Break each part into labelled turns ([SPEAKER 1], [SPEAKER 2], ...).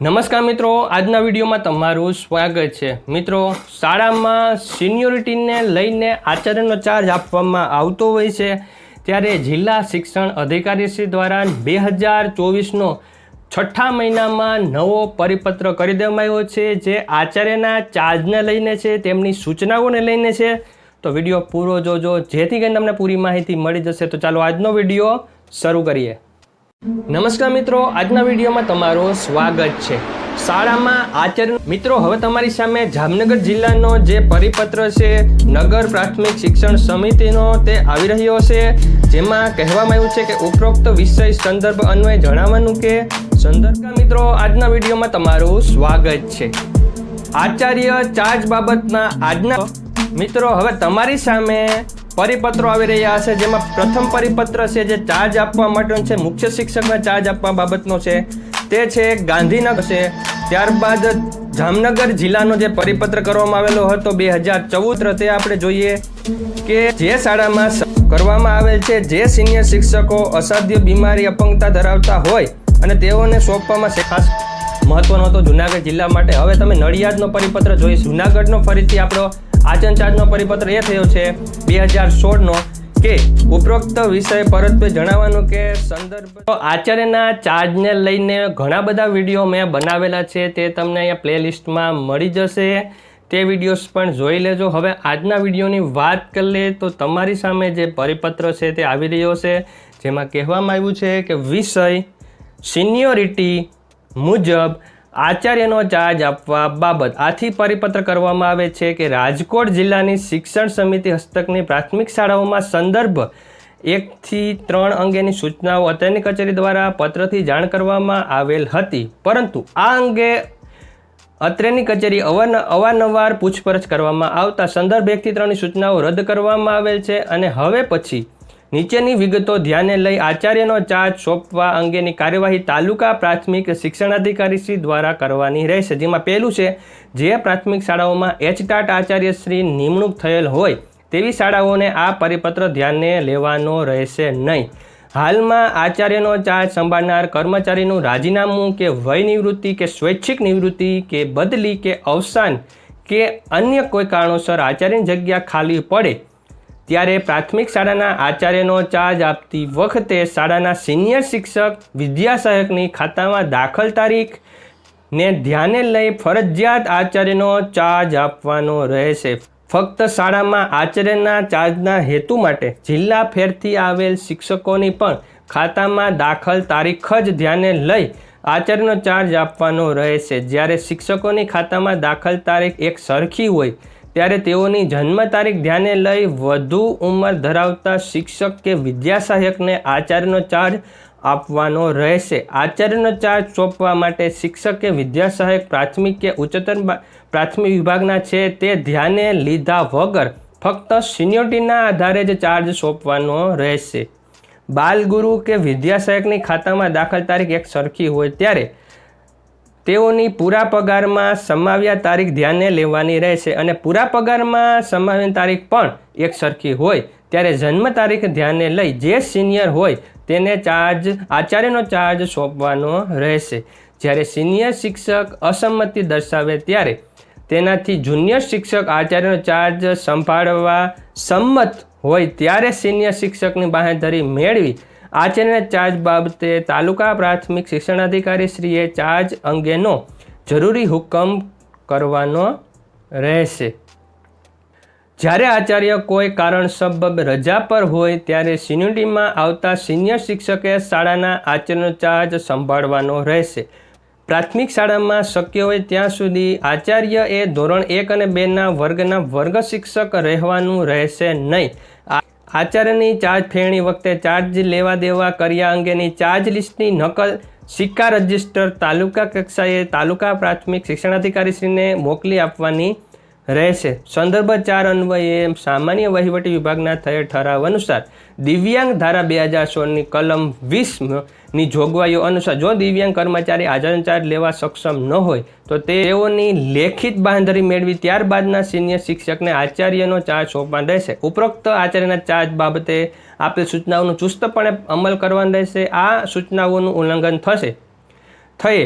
[SPEAKER 1] નમસ્કાર મિત્રો, આજના વિડીયોમાં તમારું સ્વાગત છે. મિત્રો, શાળામાં સિનિયોરિટીને લઈને આચાર્યનો ચાર્જ આપવામાં આવતો હોય છે, ત્યારે જિલ્લા શિક્ષણ અધિકારીશ્રી દ્વારા બે હજાર ચોવીસનો છઠ્ઠા મહિનામાં નવો પરિપત્ર કરી દેવામાં આવ્યો છે, જે આચાર્યના ચાર્જને લઈને છે, તેમની સૂચનાઓને લઈને છે. તો વીડિયો પૂરો જોજો, જેથી કરીને તમને પૂરી માહિતી મળી જશે. તો ચાલો આજનો વીડિયો શરૂ કરીએ. નમસ્કાર મિત્રો, આજના વિડીયોમાં તમારું સ્વાગત છે. શાળામાં આચરણ મિત્રો, હવે તમારી સામે જામનગર જિલ્લાનો જે પરિપત્ર છે, નગર પ્રાથમિક શિક્ષણ સમિતિનો તે આવી રહ્યો છે. જેમાં કહેવામાં આવ્યું છે કે ઉપરોક્ત વિષય સંદર્ભ અન્વયે જણાવવાનું કે, સંદર્ભ મિત્રો, આજના વિડીયોમાં તમારું સ્વાગત છે. આચાર્ય ચાર્જ બાબતના આજના મિત્રો, હવે તમારી સામે પરિપત્રો આવી રહ્યા છે, જેમાં પ્રથમ પરિપત્ર છે જે ચાર્જ આપવા માટેનો છે, મુખ્ય શિક્ષકને ચાર્જ આપવા બાબતનો છે. તે છે ગાંધીનગર છે. ત્યારબાદ જામનગર જિલ્લાનો જે પરિપત્ર કરવામાં આવેલો હતો બે હજાર ચૌદ તે આપણે જોઈએ કે જે શાળામાં કરવામાં આવેલ છે, જે સિનિયર શિક્ષકો અસાધ્ય બીમારી અપંગતા ધરાવતા હોય અને તેઓને સોંપવામાં ખાસ મહત્વનો હતો જુનાગઢ જિલ્લા માટે. હવે તમે નડિયાદનો પરિપત્ર જોઈશ જુનાગઢનો ફરીથી આપણો આચરણ ચાર્જનો પરિપત્ર એ થયો છે બે હજાર સોળનો કે ઉપરોક્ત વિષય પરત્વે જણાવવાનું કે સંદર્ભ આચાર્યના ચાર્જને લઈને ઘણા બધા વીડિયો મેં બનાવેલા છે, તે તમને અહીંયા પ્લેલિસ્ટમાં મળી જશે. તે વિડીયોઝ પણ જોઈ લેજો. હવે આજના વિડીયોની વાત કરી લે તો તમારી સામે જે પરિપત્ર છે તે આવી રહ્યો છે, જેમાં કહેવામાં આવ્યું છે કે વિષય સિનિયોરિટી મુજબ આચાર્યનો ચાર્જ આપવા બાબત. આથી પરિપત્ર કરવામાં આવે છે કે રાજકોટ જિલ્લાની શિક્ષણ સમિતિ હસ્તકની પ્રાથમિક શાળાઓમાં સંદર્ભ એકથી ત્રણ અંગેની સૂચનાઓ અત્યારની કચેરી દ્વારા પત્રથી જાણ કરવામાં આવેલ હતી. પરંતુ આ અંગે અત્રેની કચેરી અવારનવાર પૂછપરછ કરવામાં આવતા સંદર્ભ એકથી ત્રણની સૂચનાઓ રદ કરવામાં આવેલ છે અને હવે પછી નીચેની વિગતો ધ્યાને લઈ આચાર્યનો ચાર્જ સોંપવા અંગેની કાર્યવાહી તાલુકા પ્રાથમિક શિક્ષણાધિકારીશ્રી દ્વારા કરવાની રહેશે. જેમાં પહેલું છે, જે પ્રાથમિક શાળાઓમાં એચટાટ આચાર્યશ્રી નિમણૂક થયેલ હોય તેવી શાળાઓને આ પરિપત્ર ધ્યાને લેવાનો રહેશે નહીં. હાલમાં આચાર્યનો ચાર્જ સંભાળનાર કર્મચારીનું રાજીનામું કે વય નિવૃત્તિ કે સ્વૈચ્છિક નિવૃત્તિ કે બદલી કે અવસાન કે અન્ય કોઈ કારણોસર આચાર્યની જગ્યા ખાલી પડે ત્યારે પ્રાથમિક શાળાના આચાર્યનો ચાર્જ આપતી વખતે શાળાના સિનિયર શિક્ષક વિદ્યાસહાયકની ખાતામાં દાખલ તારીખ ને ધ્યાને લઈ ફરજિયાત આચાર્યનો ચાર્જ આપવાનો રહેશે. ફક્ત શાળામાં આચાર્યના ચાર્જના હેતુ માટે જિલ્લા ફેરથી આવેલ શિક્ષકોની પણ ખાતામાં દાખલ તારીખ જ ધ્યાને લઈ આચાર્યનો ચાર્જ આપવાનો રહેશે. જ્યારે શિક્ષકોની ખાતામાં દાખલ તારીખ એક સરખી હોય ત્યારે તેઓની જન્મ તારીખ ધ્યાને લઈ વધુ ઉંમર ધરાવતા શિક્ષક કે વિદ્યાસહાયકને આચાર્યનો ચાર્જ આપવાનો રહેશે. આચાર્યનો ચાર્જ સોંપવા માટે શિક્ષક કે વિદ્યાસહાયક પ્રાથમિક કે ઉચ્ચતર પ્રાથમિક વિભાગના છે તે ધ્યાને લીધા વગર ફક્ત સિનિયોરિટીના આધારે જ ચાર્જ સોંપવાનો રહેશે. બાલગુરુ કે વિદ્યાસહાયકની ખાતામાં દાખલ તારીખ એક સરખી હોય ત્યારે તેઓની પૂરા પગારમાં સમાવ્યા તારીખ ધ્યાને લેવાની રહેશે અને પૂરા પગારમાં સમાવ્યા તારીખ પણ એક સરખી હોય. ત્યારે જન્મ તારીખ ધ્યાને લઈ જે સિનિયર હોય તેને ચાર્જ, આચાર્યનો ચાર્જ સોંપવાનો રહેશે. જ્યારે સિનિયર શિક્ષક અસંમતિ દર્શાવે ત્યારે તેનાથી જુનિયર શિક્ષક આચાર્યનો ચાર્જ સંભાળવા સંમત હોય ત્યારે સિનિયર શિક્ષકની બાંહેધરી મેળવી આચાર્યના ચાર્જ બાબતે તાલુકા પ્રાથમિક શિક્ષણાધિકારીશ્રીએ ચાર્જ અંગેનો જરૂરી હુકમ કરવાનો રહેશે. જ્યારે આચાર્ય કોઈ કારણ રજા પર હોય ત્યારે સિન્યુરિટીમાં આવતા સિનિયર શિક્ષકે શાળાના આચાર્યનો ચાર્જ સંભાળવાનો રહેશે. પ્રાથમિક શાળામાં શક્ય હોય ત્યાં સુધી આચાર્ય એ ધોરણ એક અને બેના વર્ગના વર્ગ શિક્ષક રહેવાનું રહેશે નહીં. આચાર્યની ચાર્જ ફેરણી વખતે ચાર્જ લેવા દેવા કર્યા અંગેની ચાર્જ લિસ્ટની નકલ સિક્કા રજિસ્ટર તાલુકા કક્ષાએ તાલુકા પ્રાથમિક શિક્ષણાધિકારીશ્રીને મોકલી આપવાની રહેશે. સંદર્ભ ચાર અન્વયે સામાન્ય વહીવટી વિભાગના થયેલ ઠરાવ અનુસાર દિવ્યાંગ ધારા બે હજાર સોળની કલમ વીસની જોગવાઈઓ અનુસાર જો દિવ્યાંગ કર્મચારી આચરણ ચાર્જ લેવા સક્ષમ ન હોય, તો તેઓની લેખિત બાંધરી મેળવી ત્યારબાદના સિનિયર શિક્ષકને આચાર્યનો ચાર્જ સોંપવાનો રહેશે. ઉપરોક્ત આચાર્યના ચાર્જ બાબતે આપેલ સૂચનાઓનું ચુસ્તપણે અમલ કરવાનો રહેશે. આ સૂચનાઓનું ઉલ્લંઘન થશે. થયે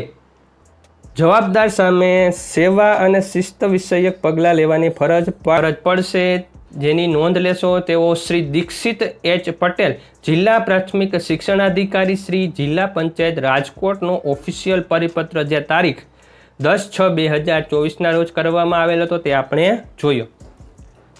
[SPEAKER 1] જવાબદાર સામે સેવા અને શિસ્ત વિષયક પગલાં લેવાની ફરજ ફરજ પડશે. જેની નોંધ લેશો તેઓ શ્રી દીક્ષિત એચ પટેલ, જિલ્લા પ્રાથમિક શિક્ષણાધિકારી શ્રી જિલ્લા પંચાયત રાજકોટનો ઓફિશિયલ પરિપત્ર જે તારીખ દસ છ બે હજાર ચોવીસના રોજ કરવામાં આવેલ હતો તે આપણે જોયો.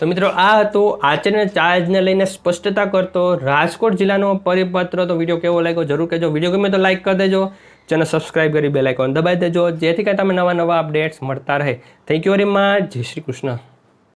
[SPEAKER 1] તો મિત્રો, આ હતો આચરણ ચાર્જને લઈને સ્પષ્ટતા કરતો રાજકોટ જિલ્લાનો પરિપત્ર. તો વીડિયો કેવો લાગ્યો જરૂર કહેજો. વીડિયો ગમે તો લાઇક કરી દેજો. ચેનલ સબસ્ક્રાઈબ કરી બેલ આઇકોન દબાવી દેજો. જેથી કરીને તમે નવા નવા અપડેટ્સ મળતા રહે. થેન્ક યુ વેરી મચ જય શ્રી કૃષ્ણ.